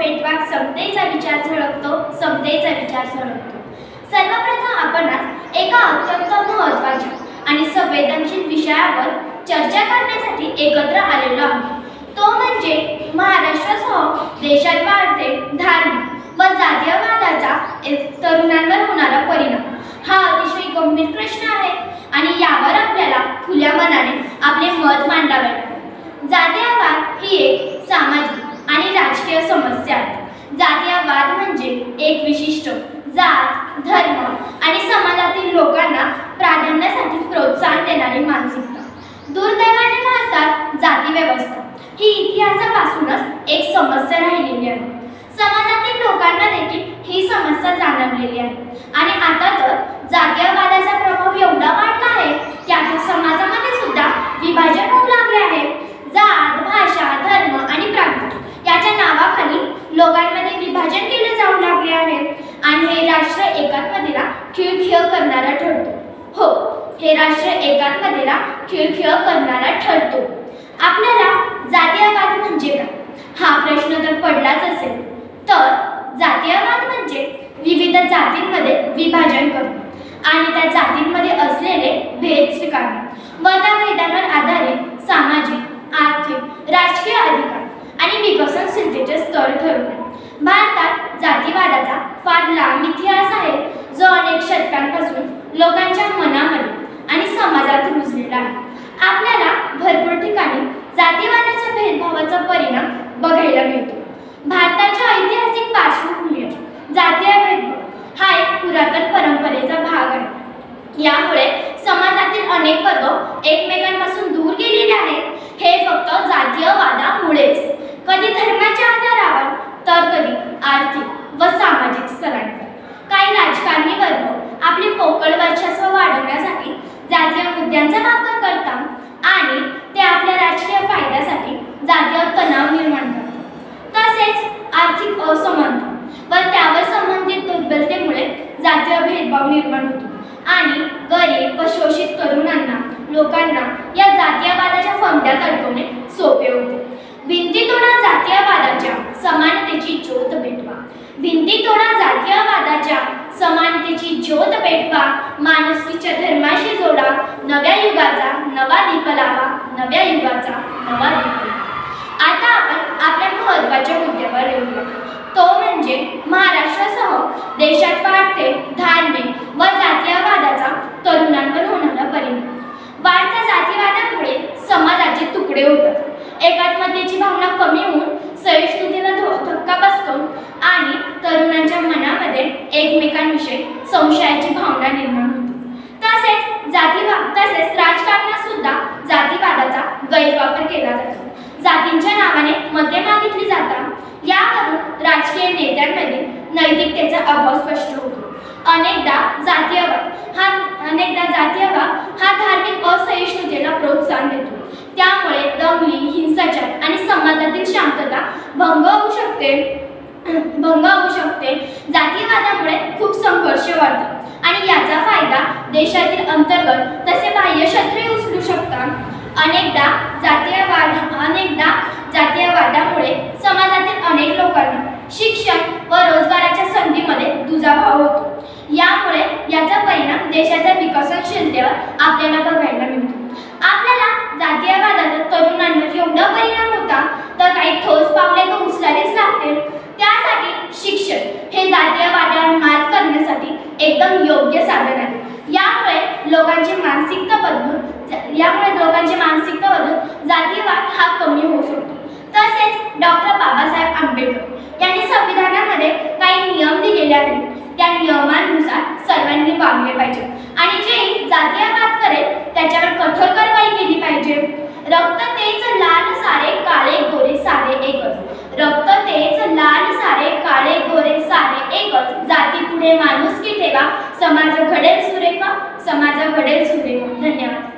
समतेचा विचार झळकतो समतेचा विचार झळकतो. सर्वप्रथम आपण आज एका अत्यंत महत्त्वाच्या आणि संवेदनशील विषयावर चर्चा करण्यासाठी एकत्र आलेलो आहोत. तो म्हणजे महाराष्ट्रासह देशात वाढते धार्मिक व जातीयवादाचा एक तरुणांवर होणारा परिणाम. हा अतिशय गंभीर प्रश्न आहे आणि यावर आपल्याला खुल्या मनाने आपले मत मांडावे लागते जातीयवाद ही एक सामाजिक आणि राजकीय समस्या. जातीयवाद म्हणजे एक विशिष्ट जात धर्म आणि समाजातील लोकांना प्राधान्यासाठी प्रोत्साहन देणारी मानसिकता. दुर्दैवाने भारतात जाती व्यवस्था ही इतिहासापासूनच एक समस्या राहिलेली आहे. समाजातील लोकांना देखील ही समस्या जाणवलेली आहे. आणि आता तर जातीयवाद प्रभाव एवढा वाढला आहे की आता समाजामध्ये सुद्धा विभाजन होऊ लागले आहे जात भाषा धर्म आणि प्रांत याच्या नावाखाली लोकांमध्ये विभाजन केले जाऊ लागले आहे आणि हे राष्ट्र एकात्मतेला खिळखिळ करणारा ठरतो हो हे राष्ट्र एकात्मतेला खिळखिळ करणारा ठरतो. आपल्याला जातीयवाद म्हणजे काय? हा प्रश्न तर पडलाच असेल. तर जातीयवाद म्हणजे विविध जातींमध्ये विभाजन करणे आणि त्या जातींमध्ये असलेले भेद स्वीकारणे. व त्या भेदांवर आधारित सामाजिक आर्थिक राजकीय अधिकार आणि विकसनशीलतेचे स्तर ठरवणे भारतात जातीवादाचा फार लांब इतिहास आहे जो अनेक शतकांपासून लोकांच्या मनामध्ये आणि समाजात रुजलेला आहे. आपल्याला भरपूर ठिकाणी जातीवादाच्या भेदभावाचा परिणाम बघायला मिळतो. भारताच्या ऐतिहासिक पार्श्वभूमीवर जातीय भेदभाव हा एक पुरातन परंपरेचा भाग आहे. यामुळे समाजातील अनेक वर्ग एकमेकांपासून दूर गेलेले आहेत. हे फक्त जातीय वादामुळेच कधी धर्माच्या आधारावर तर कधी आर्थिक व सामाजिक स्तरावर काही राजकारणी वर्ग आपले पोकळ वर्चस्व वाढवण्यासाठी जातीय मुद्द्यांचा वापर करतात आणि ते आपल्या राजकीय फायद्यासाठी जातीय तणाव निर्माण करतात. तसेच आर्थिक असमानता व त्यावर संबंधित दुर्बलतेमुळे जातीय भेदभाव निर्माण होतो. आणि गरीब व शोषित तरुणांना लोकांना या जातीयवादाच्या फंद्यात अडकवणे सोपे होते. भिंतीतून जातीयवादाच्या नवा लावा नव्या युगाचा नवा दीप आता आपण आपल्या महत्त्वाच्या मुद्द्यावर येऊया. तो म्हणजे महाराष्ट्रासह देशात वाढते धार्मिक व जातीयवादाचा तरुणांवर होणारा परिणाम. वाढत्या जातीवादामुळे समाजाचे तुकडे होतात. एकात्मतेची भावना कमी होऊन सहिष्णुतेला धो धक्का बसतो आणि तरुणांच्या मनामध्ये एकमेकांविषयी संशयाची भावना निर्माण होते. मते मागितली जातात यावरून राजकीय नेत्यांमध्ये नैतिकतेचा अभाव स्पष्ट होतो. अनेकदा जातीयवाद हा अनेकदा जातीयवाद हा धार्मिक असहिष्णुतेला प्रोत्साहन देतो. त्यामुळे दंगली हिंसाचार आणि समाजातील शांतता भंग होऊ शकते. भंग होऊ शकते. जातीयवादामुळे खूप संघर्ष वाढतो आणि याचा फायदा देशातील अंतर्गत तसे बाह्य शत्रे उचलू शकतात. अनेकदा जातीयवाद अनेकदा जातीयवादामुळे समाजातील अनेक लोकांना शिक्षण व रोजगाराच्या संधीमध्ये दुजाभाव होतो. यामुळे याचा परिणाम देशाच्या विकसनशीलतेवर आपल्याला बघायला मिळतो. आपल्याला जातीयवादाचा तरुणांवर एवढा परिणाम होता तर काही ठोस पावले तर उचलावीच लागतील. त्यासाठी शिक्षण हे जातीयवादावर मात करण्यासाठी एकदम योग्य साधन आहे. यामुळे लोकांची मानसिकता बदलून यामुळे लोकांची मानसिकता बदलून जातीय केलेले आहेत त्या नियमांनुसार सर्वांनी वागले पाहिजे. आणि जे जेही बात करेल त्याच्यावर कठोर कारवाई केली पाहिजे. रक्त तेज लाल सारे काळे गोरे सारे एकच. रक्त तेज लाल सारे काळे गोरे सारे एकच. जाती पुढे माणूस की ठेवा. समाज घडेल सुरेखा. समाज घडेल सुरेखा. धन्यवाद.